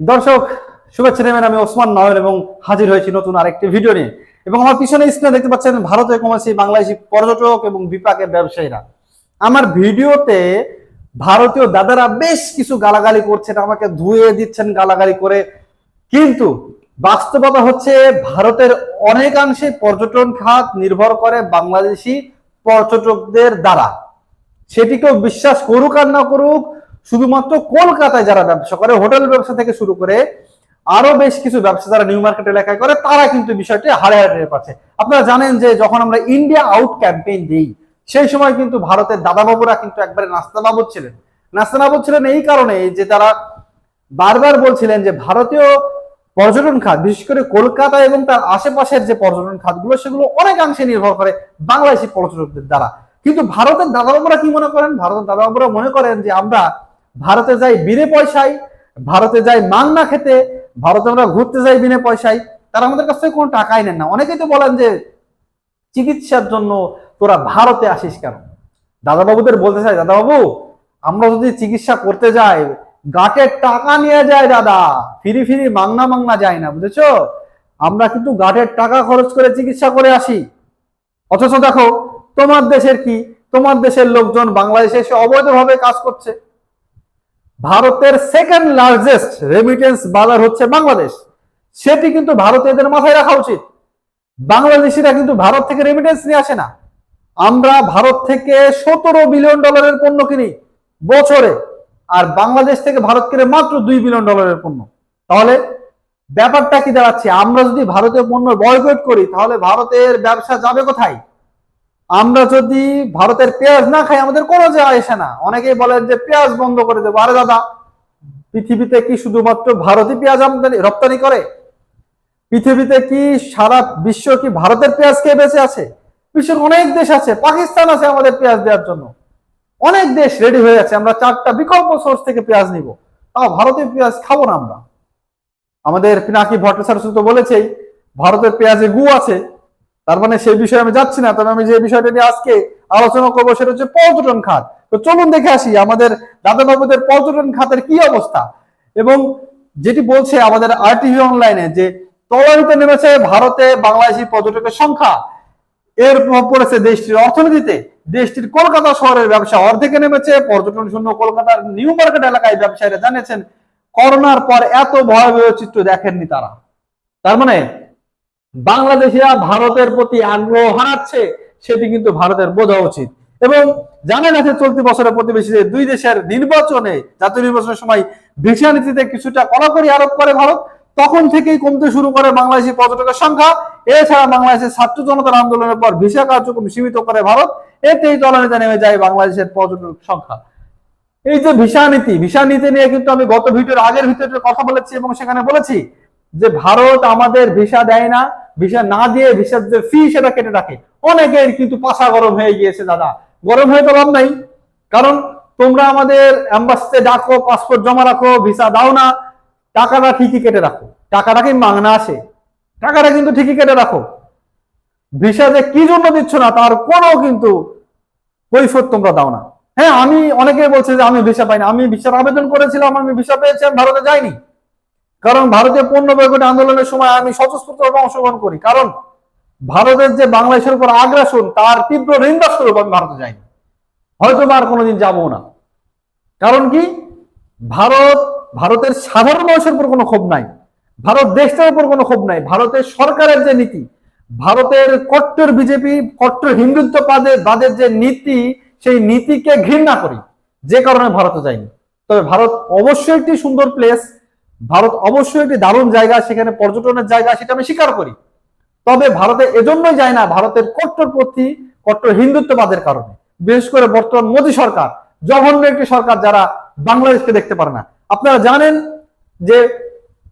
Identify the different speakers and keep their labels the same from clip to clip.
Speaker 1: দর্শক, শুভেচ্ছা নেবেন আমি ওসমান নয়ন এবং হাজির হয়েছি নতুন আরেকটি ভিডিও নিয়ে। এবং আমার পিছনে স্ক্রিনে দেখতে পাচ্ছেন ভারতে কমেছে বাংলাদেশি পর্যটক এবং বিপাকের ব্যবসায়ীরা। আমার ভিডিওতে ভারতীয় দাদারা বেশ কিছু গালাগালি করছেন, আমাকে ধুয়ে দিচ্ছেন গালাগালি করে। কিন্তু বাস্তবতা হচ্ছে ভারতের অনেকাংশে পর্যটন খাত নির্ভর করে বাংলাদেশি পর্যটকদের দ্বারা। সেটি কেউ বিশ্বাস করুক আর না করুক শুধুমাত্র কলকাতায় যারা ব্যবসা করে, হোটেল ব্যবসা থেকে শুরু করে আরও বেশ কিছু ব্যবসা যারা নিউ মার্কেট এলাকায় করে, তারা কিন্তু বিষয়টি হারে হারে পাচ্ছে। আপনারা জানেন যে যখন আমরা ইন্ডিয়া আউট ক্যাম্পেইন দিই, সেই সময় কিন্তু ভারতের দাদাবাবুরা কিন্তু একবারে নাস্তানাবুদ ছিলেন। নাস্তানাবুদ ছিলেন এই কারণে যে তারা বারবার বলছিলেন যে ভারতীয় পর্যটন খাত, বিশেষ করে কলকাতা এবং তার আশেপাশের যে পর্যটন খাতগুলো, সেগুলো অনেকাংশে নির্ভর করে বাংলাদেশি পর্যটকদের দ্বারা। কিন্তু ভারতের দাদাবাবুরা কি মনে করেন? ভারতের দাদাবাবুরা মনে করেন যে আমরা ভারতে যাই বিনে পয়সায়, ভারতে যাই মাংনা খেতে, ভারতে আমরা ঘুরতে যাই বিনে পয়সায়, তারা আমাদের কাছ থেকে কোনো টাকাই নেন না। অনেকেই তো বলেন যে, চিকিৎসার জন্য তোরা ভারতে আসিস কেন? দাদাবাবুদের বলতে চাই, দাদাবাবু, আমরা যদি চিকিৎসা করতে যাই গাটের টাকা নিয়ে যায় দাদা, ফিরি ফিরি মাংনা মাংনা যায় না, বুঝেছ? আমরা কিন্তু গাটের টাকা খরচ করে চিকিৎসা করে আসি। অথচ দেখো, তোমার দেশের কি? তোমার দেশের লোকজন বাংলাদেশে এসে অবৈধভাবে কাজ করছে। ভারতের সেকেন্ড লার্জেস্ট রেমিটেন্স বাজার হচ্ছে বাংলাদেশ। সেটি কিন্তু ভারতীয়দের মাথায় রাখা উচিত। বাংলাদেশিরা কিন্তু ভারত থেকে রেমিটেন্স নিয়ে আসে না। আমরা ভারত থেকে সতেরো বিলিয়ন ডলারের পণ্য কিনি বছরে, আর বাংলাদেশ থেকে ভারত কিনে মাত্র দুই বিলিয়ন ডলারের পণ্য। তাহলে ব্যাপারটা কি দাঁড়াচ্ছে? আমরা যদি ভারতীয় পণ্য বয়কট করি, তাহলে ভারতের ব্যবসা যাবে কোথায়? আমরা যদি ভারতের পেঁয়াজ না খাই, আমাদের কোনো যায় আসে না। অনেকেই বলেন যে পেঁয়াজ বন্ধ করে দেবো। আরে দাদা, পৃথিবীতে কি শুধুমাত্র ভারতই পেঁয়াজ আমদানি, রপ্তানি করে? পৃথিবীতে কি সারা বিশ্ব কি ভারতের পেঁয়াজ খেয়ে বেঁচে আছে? বিশ্বের অনেক দেশ আছে, পাকিস্তান আছে আমাদের পেঁয়াজ দেওয়ার জন্য। অনেক দেশ রেডি হয়ে আছে, আমরা চারটা বিকল্প সোর্স থেকে পেঁয়াজ নিব। তাও ভারতের পেঁয়াজ খাব না আমরা। আমাদের পিনাকি ভট্টাচার্য তো বলেছেই, ভারতের পেঁয়াজে গু আছে। তার মানে সেই বিষয়ে আমি যাচ্ছি না। তবে আমি যে বিষয়টা নিয়ে আজকে আলোচনা করব সেটা হচ্ছে পর্যটন খাত। তো চলুন দেখে আসি আমাদের দাদাবাবুদের পর্যটন খাতের কি অবস্থা। এবং যেটি বলছে আমাদের আরটিভি অনলাইনে যে তলানিতে নেমেছে ভারতে বাংলাদেশি পর্যটকের সংখ্যা। এর প্রভাব পড়েছে দেশটির অর্থনীতিতে। দেশটির কলকাতা শহরের ব্যবসা অর্ধেকে নেমেছে। পর্যটন শূন্য কলকাতার নিউ মার্কেট এলাকায় ব্যবসায়ীরা জানিয়েছেন, করোনার পর এত ভয়াবহ চিত্র দেখেননি তারা। তার মানে বাংলাদেশিরা ভারতের প্রতি আগ্রহ হারাচ্ছে, সেটি কিন্তু ভারতের বোঝা উচিত। এবং জানেন আছে চলতি বছরের প্রতিবেশী যে দুই দেশের নির্বাচনে, জাতীয় নির্বাচনের সময় ভিসা নীতিতে কিছুটা কড়াকড়ি আরোপ করে ভারত, তখন থেকেই কমতে শুরু করে বাংলাদেশি পর্যটকের সংখ্যা। এছাড়া বাংলাদেশের ছাত্র জনতার আন্দোলনের পর ভিসা কার্যক্রম সীমিত করে ভারত, এতেই তলানিতে নেমে যায় বাংলাদেশের পর্যটক সংখ্যা। এই যে ভিসা নীতি ভিসা নীতি নিয়ে কিন্তু আমি গত ভিডিওর আগের ভিতরে কথা বলেছি এবং সেখানে বলেছি যে ভারত আমাদের ভিসা দেয় না, ভিসা না দিয়ে ভিসার যে ফি সেটা কেটে রাখে। অনেকের কিন্তু পাশা গরম হয়ে গিয়েছে, দাদা। গরম হয়ে তো লাভ নাই। কারণ তোমরা আমাদের অ্যাম্বাসিতে ডাকো পাসপোর্ট জমা রাখো, ভিসা দাও না, টাকাটা ঠিকই কেটে রাখো। টাকাটা কি মাগনা আসে টাকাটা কিন্তু ঠিকই কেটে রাখো। ভিসা যে কি জন্য দিচ্ছ না, তার কোনো কিন্তু কৈফত তোমরা দাও না। হ্যাঁ আমি, অনেকেই বলছে যে আমি ভিসা পাইনি। আমি ভিসার আবেদন করেছিলাম, আমি ভিসা পেয়েছি, আমি ভারতে যাইনি। কারণ ভারতীয় পণ্য বয়কট আন্দোলনের সময় আমি স্বতঃস্ফূর্তভাবে অংশগ্রহণ করি। কারণ ভারতের যে বাংলাদেশের উপর আগ্রাসন, তার তীব্র নিন্দা স্বরূপ আমি ভারতে যাইনি। হয়তো আর কোনোদিন যাব না। কারণ কি? ভারত, ভারতের সাধারণ মানুষের উপর কোনো ক্ষোভ নাই। ভারত দেশটার উপর কোনো ক্ষোভ নাই। ভারতের সরকারের যে নীতি, ভারতের কট্টর বিজেপি, কট্টর হিন্দুত্ববাদের, বাদের যে নীতি, সেই নীতিকে ঘৃণা করি। যে কারণে ভারতে যাইনি। তবে ভারত অবশ্যই একটি সুন্দর প্লেস ভারত অবশ্যই একটি দারুণ জায়গা, সেখানে পর্যটনের জায়গা, সেটা আমি স্বীকার করি। তবে ভারতে এজন্যই যায় না ভারতের কট্টরপন্থী, কট্টর হিন্দুত্ববাদের কারণে। বিশেষ করে বর্তমান মোদী সরকার, জঘন্য একটি সরকার যারা বাংলাদেশকে দেখতে পারে না। আপনারা জানেন যে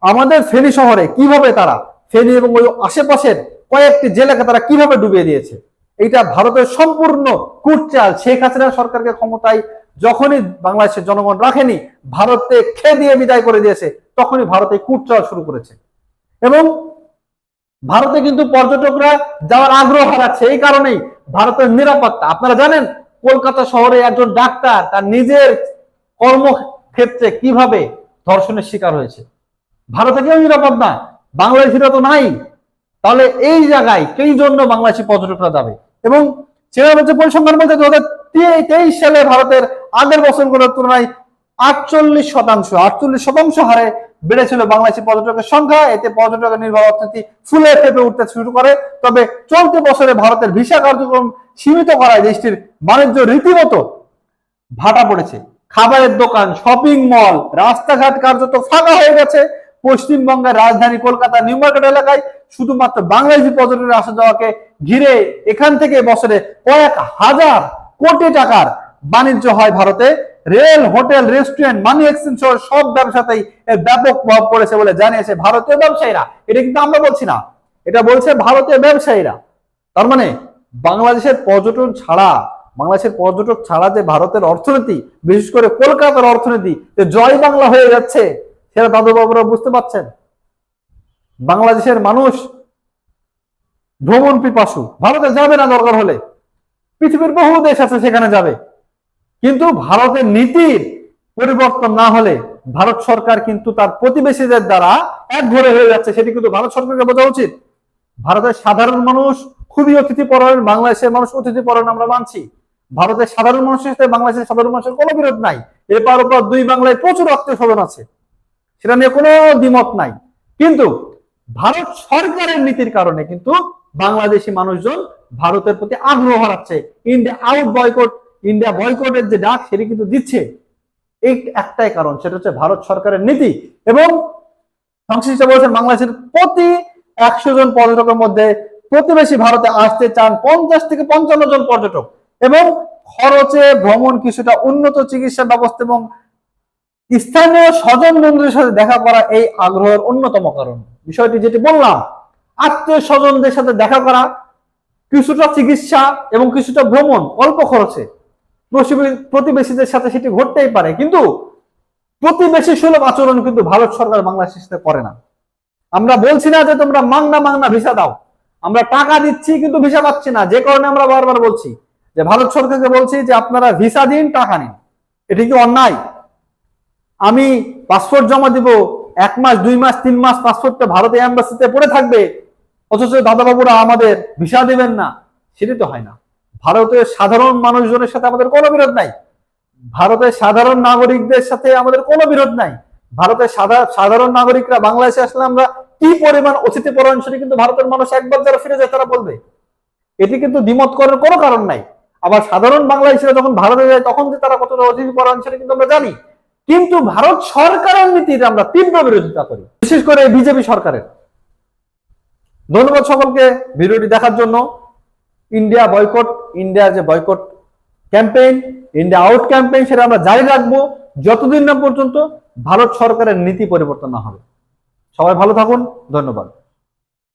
Speaker 1: আমাদের ফেনী শহরে কীভাবে তারা, ফেনী এবং ওই আশেপাশের কয়েকটি জেলাকে তারা কীভাবে ডুবিয়ে দিয়েছে এটা ভারতের সম্পূর্ণ কুটচাল। শেখ হাসিনা সরকারকে ক্ষমতায় যখনই বাংলাদেশের জনগণ রাখেনি ভারতে খেয়ে দিয়ে বিদায় করে দিয়েছে। তখনই ভারতে কুটচাল শুরু করেছে। এবং ভারতে কিন্তু পর্যটকরা যাওয়ার আগ্রহ হারাচ্ছে, এই কারণেই ভারতের নিরাপত্তা। আপনারা জানেন, কলকাতা শহরে একজন ডাক্তার তার নিজের কর্মক্ষেত্রে কীভাবে ধর্ষণের শিকার হয়েছে। ভারতে কেউ নিরাপদ না, বাংলাদেশিরা তো নাই। তাহলে এই জায়গায় এই জন্য বাংলাদেশি পর্যটকরা যাবে? এবং সেটা হচ্ছে পরিসংখ্যান বলতে দু হাজার তেইশ সালে ভারতের আগের বছরগুলোর তুলনায় আটচল্লিশ শতাংশ আটচল্লিশ শতাংশ হারে বেড়েছিল বাংলাদেশি পর্যটকের সংখ্যা। এতে পর্যটকের নির্ভর অর্থনীতি ফুলে ফেপে উঠতে শুরু করে। তবে চলতি বছরে ভারতের ভিসা কার্যক্রম সীমিত করায় দেশটির বাণিজ্য রীতিমতো ভাটা পড়েছে। খাবারের দোকান শপিং মল রাস্তাঘাট কার্যত ফাঁকা হয়ে গেছে। পশ্চিমবঙ্গের রাজধানী কলকাতা, নিউ মার্কেট এলাকায় শুধুমাত্র বাংলাদেশি পর্যটনের আসা যাওয়াকে ঘিরে এখান থেকে বছরে কয়েক হাজার কোটি টাকার বাণিজ্য হয় ভারতে। Rail, hotel, restaurant money exchange সহ সব ব্যবসাতেই এর ব্যাপক প্রভাব পড়েছে বলে জানিয়েছে ভারতীয় ব্যবসায়ীরা। এটা কিন্তু আমরা বলছি না। এটা বলছে ভারতীয় ব্যবসায়ীরা। তার মানে বাংলাদেশের পর্যটন ছাড়া, বাংলাদেশের পর্যটক ছাড়া যে ভারতের অর্থনীতি, বিশেষ করে কলকাতার অর্থনীতি যে জয় বাংলা হয়ে যাচ্ছে, সেটা দাদুবাবুরা বুঝতে পারছেন? বাংলাদেশের মানুষ ভ্রমণ পিপাসু। ভারতে যাবে না দরকার হলে। পৃথিবীর বহু দেশ আছে সেখানে যাবে। কিন্তু ভারতের নীতির পরিবর্তন না হলে ভারত সরকার কিন্তু তার প্রতিবেশীদের দ্বারা এক ঘরে হয়ে যাচ্ছে, সেটি কিন্তু ভারত সরকারকে বোঝা উচিত। ভারতের সাধারণ মানুষ খুবই অতিথিপরায়ণ বাংলাদেশের মানুষ অতিথিপরায়ণ আমরা মানছি। ভারতের সাধারণ মানুষের সাথে বাংলাদেশের সাধারণ মানুষের কোনো বিরোধ নাই। এপার ওপার দুই বাংলায় প্রচুর আত্মীয় স্বজন আছে, সেটা নিয়ে কোনো দ্বিমত নাই। কিন্তু ভারত সরকারের নীতির কারণে কিন্তু বাংলাদেশি মানুষজন ভারতের প্রতি আগ্রহ হারাচ্ছে। ইন্ডিয়া আউট বয়কট ইন্ডিয়া বয়কটের যে ডাক সেটি কিন্তু দিচ্ছে। এই একটাই কারণ, সেটা হচ্ছে ভারত সরকারের নীতি এবং সংশ্লিষ্ট বলেছেন বাংলাদেশের প্রতি একশো জন পর্যটকের মধ্যে প্রতিবেশী ভারতে আসতে চান পঞ্চাশ থেকে পঞ্চান্ন জন পর্যটক এবং খরচে ভ্রমণ কিছুটা উন্নত চিকিৎসা ব্যবস্থা এবং স্থানীয় স্বজন বন্ধুদের সাথে দেখা করা এই আগ্রহের অন্যতম কারণ। বিষয়টি যেটি বললাম, আত্মীয় স্বজনদের সাথে দেখা করা, কিছুটা চিকিৎসা এবং কিছুটা ভ্রমণ অল্প খরচে প্রতিবেশীদের সাথে সেটি ঘটতেই পারে, কিন্তু প্রতিবেশী সুলভ আচরণ কিন্তু ভারত সরকার বাংলাদেশের সাথে করে না। আমরা বলছি না যে তোমরা মাংনা মাংনা ভিসা দাও, আমরা টাকা দিচ্ছি কিন্তু ভিসা পাচ্ছি না, যে কারণে আমরা বারবার বলছি যে ভারত সরকারকে বলছি যে আপনারা ভিসা দিন, টাকা নিন। এটি কি অন্যায়? আমি পাসপোর্ট জমা দিব, এক মাস, দুই মাস, তিন মাস পাসপোর্টটা ভারতীয় অ্যাম্বাসিতে পড়ে থাকবে, অথচ দাদাবাবুরা আমাদের ভিসা দিবেন না, সেটি তো হয় না। ভারতের সাধারণ মানুষজনের সাথে আমাদের কোনো বিরোধ নাই। ভারতের সাধারণ নাগরিকদের সাথে আমাদের কোনো বিরোধ নাই। ভারতের সাধা- সাধারণ নাগরিকরা বাংলাদেশে আসলে আমরা কি পরিমাণ অতিথি পরায়ণ কিন্তু ভারতের মানুষ একবার যারা ফিরে যায় তারা বলবে। এটি কিন্তু দ্বিমত করার কোনো কারণ নাই। আবার সাধারণ বাংলাদেশিরা যখন ভারতে যায় তখন যে তারা কতটা অতিথি পরায়ণ কিন্তু আমরা জানি। কিন্তু ভারত সরকারের নীতির আমরা তীব্র বিরোধিতা করি। বিশেষ করে বিজেপি সরকারের। ধন্যবাদ সকলকে ভিডিওটি দেখার জন্য। ইন্ডিয়া বয়কট ইন্ডিয়ার যে boycott campaign India out campaign সেটা আমরা জারি রাখব যতদিন না পর্যন্ত ভারত সরকারের নীতি পরিবর্তন না হবে। সবাই ভালো থাকুন, ধন্যবাদ।